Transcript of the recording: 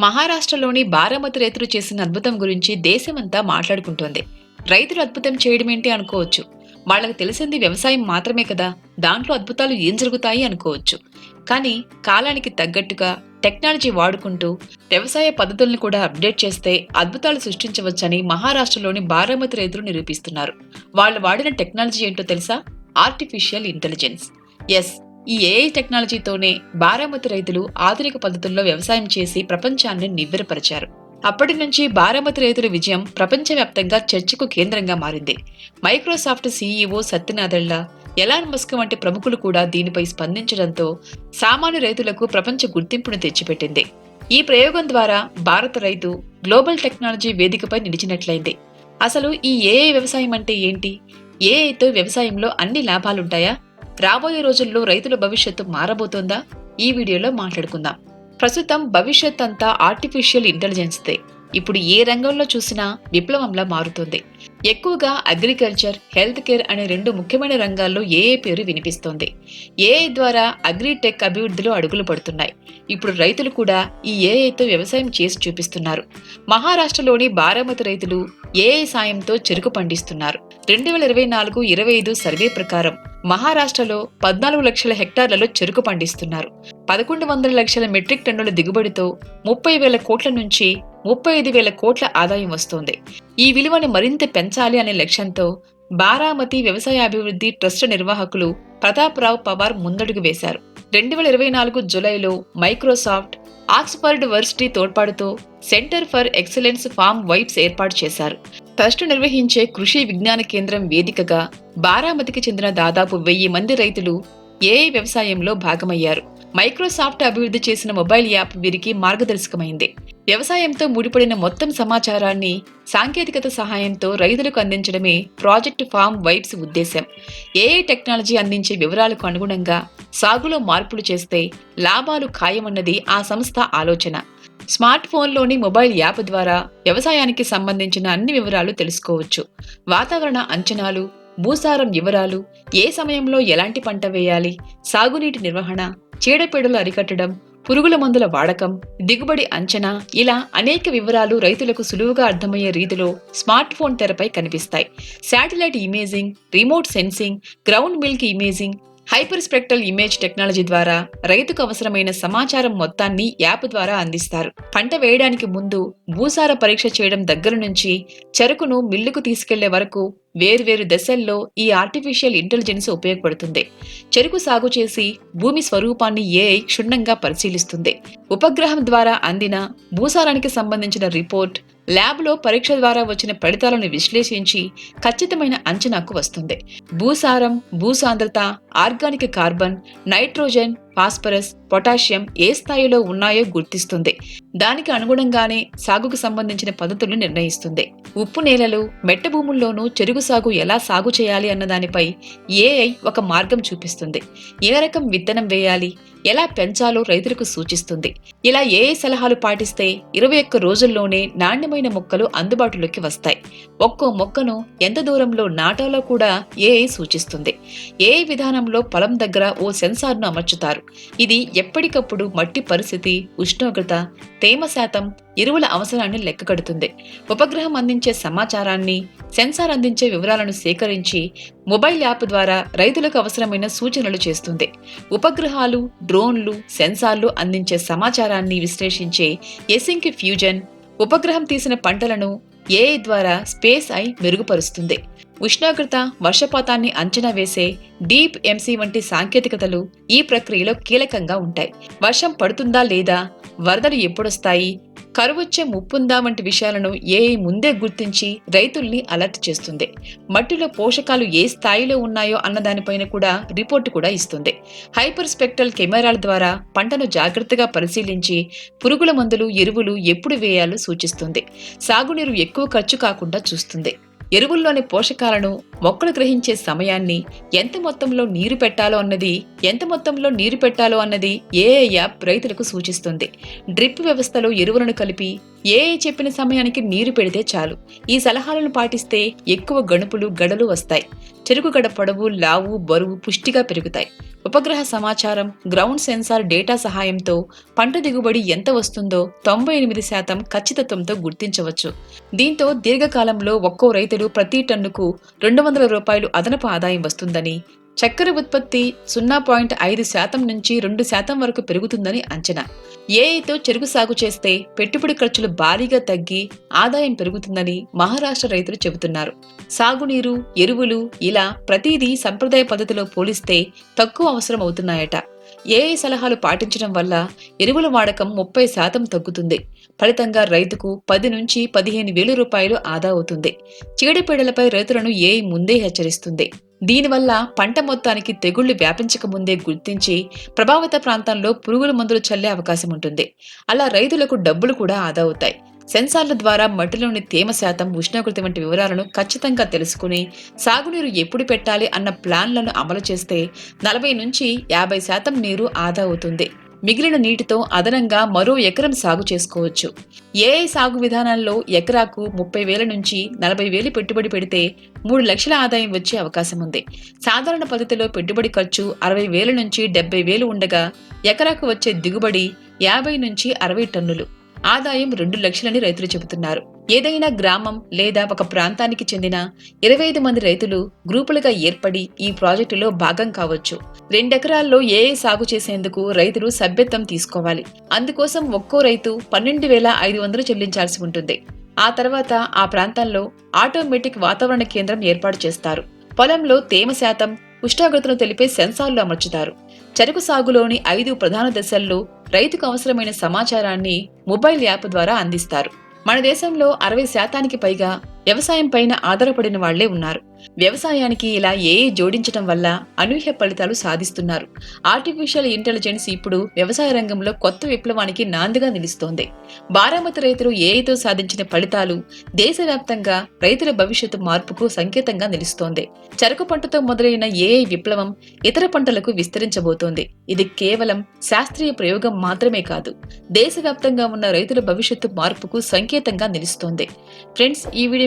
మహారాష్ట్రలోని బారామతి రైతులు చేసిన అద్భుతం గురించి దేశమంతా మాట్లాడుకుంటోంది. రైతులు అద్భుతం చేయడం ఏంటి అనుకోవచ్చు. వాళ్ళకి తెలిసింది వ్యవసాయం మాత్రమే కదా. దాంట్లో అద్భుతాలు ఏం జరుగుతాయి అనుకోవచ్చు. కానీ కాలానికి తగ్గట్టుగా టెక్నాలజీ వాడుకుంటూ వ్యవసాయ పద్ధతులను కూడా అప్డేట్ చేస్తే అద్భుతాలు సృష్టించవచ్చని మహారాష్ట్రలోని బారామతి రైతులు నిరూపిస్తున్నారు. వాళ్ళు వాడిన టెక్నాలజీ ఏంటో తెలుసా? ఆర్టిఫిషియల్ ఇంటెలిజెన్స్ ఎస్ ఈ ఏఐ టెక్నాలజీతోనే బారామతి రైతులు ఆధునిక పద్ధతుల్లో వ్యవసాయం చేసి ప్రపంచాన్ని నివ్వెరపరిచారు. అప్పటి నుంచి బారామతి రైతుల విజయం ప్రపంచవ్యాప్తంగా చర్చకు కేంద్రంగా మారింది. Microsoft CEO Satya Nadella Elon Musk వంటి ప్రముఖులు కూడా దీనిపై స్పందించడంతో సామాన్య రైతులకు ప్రపంచ గుర్తింపును తెచ్చిపెట్టింది. ఈ ప్రయోగం ద్వారా భారత రైతు గ్లోబల్ టెక్నాలజీ వేదికపై నిలిచినట్లయింది. అసలు ఈ ఏఐ వ్యవసాయం అంటే ఏంటి? ఏఐతో వ్యవసాయంలో అన్ని లాభాలుంటాయా? రాబోయే రోజుల్లో రైతుల భవిష్యత్తు మారబోతోందా? ఈ వీడియోలో మాట్లాడుకుందాం. ప్రస్తుతం భవిష్యత్ అంతా ఆర్టిఫిషియల్ ఇంటెలిజెన్స్దే ఇప్పుడు ఏ రంగంలో చూసినా విప్లవంలా మారుతుంది. ఎక్కువగా అగ్రికల్చర్ హెల్త్ కేర్ అనే రెండు ముఖ్యమైన రంగాల్లో ఏఏ పేరు వినిపిస్తోంది? ఏఐ ద్వారా అగ్రిటెక్ అభివృద్ధిలో అడుగులు పడుతున్నాయి. ఇప్పుడు రైతులు కూడా ఈ ఏఐతో వ్యవసాయం చేసి చూపిస్తున్నారు. మహారాష్ట్రలోని బారామతి రైతులు ఏఐ సాయంతో చెరుకు పండిస్తున్నారు. రెండు వేల ఇరవై నాలుగు ఇరవై ఐదు సర్వే ప్రకారం మహారాష్ట్రలో పద్నాలుగు లక్షల హెక్టార్లలో చెరుకు పండిస్తున్నారు. పదకొండు వందల లక్షల మెట్రిక్ టన్నుల దిగుబడితో ముప్పై వేల కోట్ల నుంచి ముప్పై ఐదు వేల కోట్ల ఆదాయం వస్తోంది. ఈ విలువను మరింత పెంచాలి అనే లక్ష్యంతో బారామతి వ్యవసాయ అభివృద్ధి ట్రస్ట్ నిర్వాహకులు ప్రతాప్రావు పవార్ ముందడుగు వేశారు. రెండు వేల ఇరవై నాలుగు జులైలో Microsoft Oxford varsity తోడ్పాటుతో centre for excellence farm vibes ఏర్పాటు చేశారు. ట్రస్ట్ నిర్వహించే కృషి విజ్ఞాన కేంద్రం వేదికగా బారామతికి చెందిన దాదాపు వెయ్యి మంది రైతులు ఏఐ వ్యవసాయంలో భాగమయ్యారు. మైక్రోసాఫ్ట్ అభివృద్ధి చేసిన మొబైల్ యాప్ వీరికి మార్గదర్శకమైంది. వ్యవసాయంతో ముడిపడిన మొత్తం సమాచారాన్ని సాంకేతికత సహాయంతో రైతులకు అందించడమే ప్రాజెక్ట్ ఫార్మ్ వైబ్స్ ఉద్దేశం ఏఐ టెక్నాలజీ అందించే వివరాలకు అనుగుణంగా సాగులో మార్పులు చేస్తే లాభాలు ఖాయమన్నది ఆ సంస్థ ఆలోచన. స్మార్ట్ ఫోన్లోని మొబైల్ యాప్ ద్వారా వ్యవసాయానికి సంబంధించిన అన్ని వివరాలు తెలుసుకోవచ్చు. వాతావరణ అంచనాలు భూసారం వివరాలు ఏ సమయంలో ఎలాంటి పంట వేయాలి సాగునీటి నిర్వహణ చీడపీడలు అరికట్టడం పురుగుల మందుల వాడకం దిగుబడి అంచనా ఇలా అనేక వివరాలు రైతులకు సులువుగా అర్థమయ్యే రీతిలో స్మార్ట్ ఫోన్ తెరపై కనిపిస్తాయి. Satellite imaging remote sensing ground milk imaging hyperspectral image technology ద్వారా రైతుకు అవసరమైన సమాచారం మొత్తాన్ని యాప్ ద్వారా అందిస్తారు. పంట వేయడానికి ముందు భూసార పరీక్ష చేయడం దగ్గర నుంచి చెరుకును మిల్లుకు తీసుకెళ్ళే వరకు వేర్వేరు దశల్లో ఈ ఆర్టిఫిషియల్ ఇంటెలిజెన్స్ ఉపయోగపడుతుంది. చెరుకు సాగు చేసి భూమి స్వరూపాన్ని ఏఐ క్షుణ్ణంగా పరిశీలిస్తుంది. ఉపగ్రహం ద్వారా అందిన భూసారానికి సంబంధించిన రిపోర్ట్ ల్యాబ్లో పరీక్ష ద్వారా వచ్చిన ఫలితాలను విశ్లేషించి ఖచ్చితమైన అంచనాకు వస్తుంది. భూసారం భూసాంద్రత organic carbon nitrogen phosphorus potassium ఏ స్థాయిలో ఉన్నాయో గుర్తిస్తుంది. దానికి అనుగుణంగానే సాగుకు సంబంధించిన పద్ధతులను నిర్ణయిస్తుంది. ఉప్పు నేలలు మెట్ట భూముల్లోనూ చెరుగు సాగు ఎలా సాగు చేయాలి అన్న దానిపై ఏఐ ఒక మార్గం చూపిస్తుంది. ఏ రకం విత్తనం వేయాలి ఎలా పెంచాలో రైతులకు సూచిస్తుంది. ఇలా ఏఐ సలహాలు పాటిస్తే ఇరవై ఒక్క రోజుల్లోనే నాణ్యమైన మొక్కలు అందుబాటులోకి వస్తాయి. ఒక్కో మొక్కను ఎంత దూరంలో నాటాలో కూడా ఏఐ సూచిస్తుంది. ఏఐ విధానంలో పొలం దగ్గర ఓ సెన్సార్ను అమర్చుతారు. ఇది ఎప్పటికప్పుడు మట్టి పరిస్థితి ఉష్ణోగ్రత తేమ శాతం ఎరువుల అవసరాన్ని లెక్కగడుతుంది ఉపగ్రహం అందించే సమాచారాన్ని సెన్సార్ అందించే వివరాలను సేకరించి మొబైల్ యాప్ ద్వారా రైతులకు అవసరమైన సూచనలు చేస్తుంది. ఉపగ్రహాలు డ్రోన్లు సెన్సార్లు అందించే సమాచారాన్ని విశ్లేషించే ఎసింక్ ఫ్యూజన్ ఉపగ్రహం తీసిన పంటలను ఏఐ ద్వారా స్పేస్ ఐ మెరుగుపరుస్తుంది. ఉష్ణోగ్రత వర్షపాతాన్ని అంచనా వేసే డీప్ ఎంసీ వంటి సాంకేతికతలు ఈ ప్రక్రియలో కీలకంగా ఉంటాయి. వర్షం పడుతుందా లేదా? వరదలు ఎప్పుడొస్తాయి? కరువొచ్చే ముప్పుందా వంటి విషయాలను ఏఐ ముందే గుర్తించి రైతుల్ని అలర్ట్ చేస్తుంది. మట్టిలో పోషకాలు ఏ స్థాయిలో ఉన్నాయో అన్న దానిపైన కూడా రిపోర్టు కూడా ఇస్తుంది. హైపర్ స్పెక్ట్రల్ కెమెరాల ద్వారా పంటను జాగ్రత్తగా పరిశీలించి పురుగుల మందులు ఎరువులు ఎప్పుడు వేయాలో సూచిస్తుంది. సాగునీరు ఎక్కువ ఖర్చు కాకుండా చూస్తుంది. ఎరువుల్లోని పోషకాలను మొక్కలు గ్రహించే సమయాన్ని ఎంత మొత్తంలో నీరు పెట్టాలో అన్నది ఎంత మొత్తంలో నీరు పెట్టాలో అన్నది ఏ యాప్ రైతులకు సూచిస్తుంది. డ్రిప్ వ్యవస్థలో ఎరువులను కలిపి ఏ చెప్పిన సమయానికి నీరు పెడితే చాలు. ఈ సలహాలను పాటిస్తే ఎక్కువ గణుపులు గడలు వస్తాయి. చెరుకు గడ పొడవు లావు బరువు పుష్టిగా పెరుగుతాయి. ఉపగ్రహ సమాచారం గ్రౌండ్ సెన్సార్ డేటా సహాయంతో పంట దిగుబడి ఎంత వస్తుందో తొంభై ఎనిమిది శాతం ఖచ్చితత్వంతో గుర్తించవచ్చు. దీంతో దీర్ఘకాలంలో ఒక్కో రైతు రైతుడు ప్రతి టన్నుకు రెండు వందల రూపాయలు అదనపు ఆదాయం వస్తుందని చక్కెర ఉత్పత్తి సున్నా పాయింట్ ఐదు శాతం నుంచి రెండు శాతం వరకు పెరుగుతుందని అంచనా. ఏఐతో చెరుకు సాగు చేస్తే పెట్టుబడి ఖర్చులు భారీగా తగ్గి ఆదాయం పెరుగుతుందని మహారాష్ట్ర రైతులు చెబుతున్నారు. సాగునీరు ఎరువులు ఇలా ప్రతిదీ సంప్రదాయ పద్ధతిలో పోలిస్తే తక్కువ అవసరం అవుతున్నాయట. ఏఐ సలహాలు పాటించడం వల్ల ఎరువుల వాడకం ముప్పై శాతం తగ్గుతుంది. ఫలితంగా రైతుకు పది నుంచి పదిహేను వేల రూపాయలు ఆదా అవుతుంది. చీడపీడలపై రైతులను ఏఐ ముందే హెచ్చరిస్తుంది. దీనివల్ల పంట మొత్తానికి తెగుళ్ళు వ్యాపించక ముందే గుర్తించి ప్రభావిత ప్రాంతాల్లో పురుగుల మందులు చల్లే అవకాశం ఉంటుంది. అలా రైతులకు డబ్బులు కూడా ఆదా అవుతాయి. సెన్సార్ల ద్వారా మట్టిలోని తేమ శాతం ఉష్ణోగ్రత వంటి వివరాలను ఖచ్చితంగా తెలుసుకుని సాగునీరు ఎప్పుడు పెట్టాలి అన్న ప్లాన్లను అమలు చేస్తే నలభై నుంచి యాభై శాతం నీరు ఆదా అవుతుంది. మిగిలిన నీటితో అదనంగా మరో ఎకరం సాగు చేసుకోవచ్చు. ఏఐ సాగు విధానాల్లో ఎకరాకు ముప్పై వేల నుంచి నలభై వేలు పెట్టుబడి పెడితే మూడు లక్షల ఆదాయం వచ్చే అవకాశం ఉంది. సాధారణ పద్ధతిలో పెట్టుబడి ఖర్చు అరవై వేల నుంచి డెబ్బై వేలు ఉండగా ఎకరాకు వచ్చే దిగుబడి యాభై నుంచి అరవై టన్నులు. ఆదాయం రెండు లక్షలని రైతులు చెబుతున్నారు. ఏదైనా గ్రామం లేదా ఒక ప్రాంతానికి చెందిన ఇరవై ఐదు మంది రైతులు గ్రూపులుగా ఏర్పడి ఈ ప్రాజెక్టులో భాగం కావచ్చు. రెండెకరాల్లో ఏఏ సాగు చేసేందుకు రైతులు సభ్యత్వం తీసుకోవాలి. అందుకోసం ఒక్కో రైతు పన్నెండు వేల ఐదు వందలు చెల్లించాల్సి ఉంటుంది. ఆ తర్వాత ఆ ప్రాంతాల్లో ఆటోమేటిక్ వాతావరణ కేంద్రం ఏర్పాటు చేస్తారు. పొలంలో తేమ శాతం ఉష్ణోగ్రతను తెలిపే సెన్సార్లు అమర్చుతారు. చెరకు సాగులోని ఐదు ప్రధాన దశల్లో రైతుకు అవసరమైన సమాచారాన్ని మొబైల్ యాప్ ద్వారా అందిస్తారు. మన దేశంలో అరవై శాతానికి పైగా వ్యవసాయం పైన ఆధారపడిన వాళ్ళే ఉన్నారు. వ్యవసాయానికి ఇలా ఏఐ జోడించడం వల్ల అనూహ్య ఫలితాలు సాధిస్తున్నారు? ఆర్టిఫిషియల్ ఇంటెలిజెన్స్ ఇప్పుడు వ్యవసాయ రంగంలో కొత్త విప్లవానికి నాందిగా నిలుస్తోంది. బారామతి రైతులు ఏఐతో సాధించిన ఫలితాలు దేశవ్యాప్తంగా రైతుల భవిష్యత్తు మార్పుకు సంకేతంగా నిలుస్తోంది. చెరకు పంటతో మొదలైన ఏఐ విప్లవం ఇతర పంటలకు విస్తరించబోతోంది. ఇది కేవలం శాస్త్రీయ ప్రయోగం మాత్రమే కాదు దేశవ్యాప్తంగా ఉన్న రైతుల భవిష్యత్తు మార్పుకు సంకేతంగా నిలుస్తోంది. ఫ్రెండ్స్ ఈ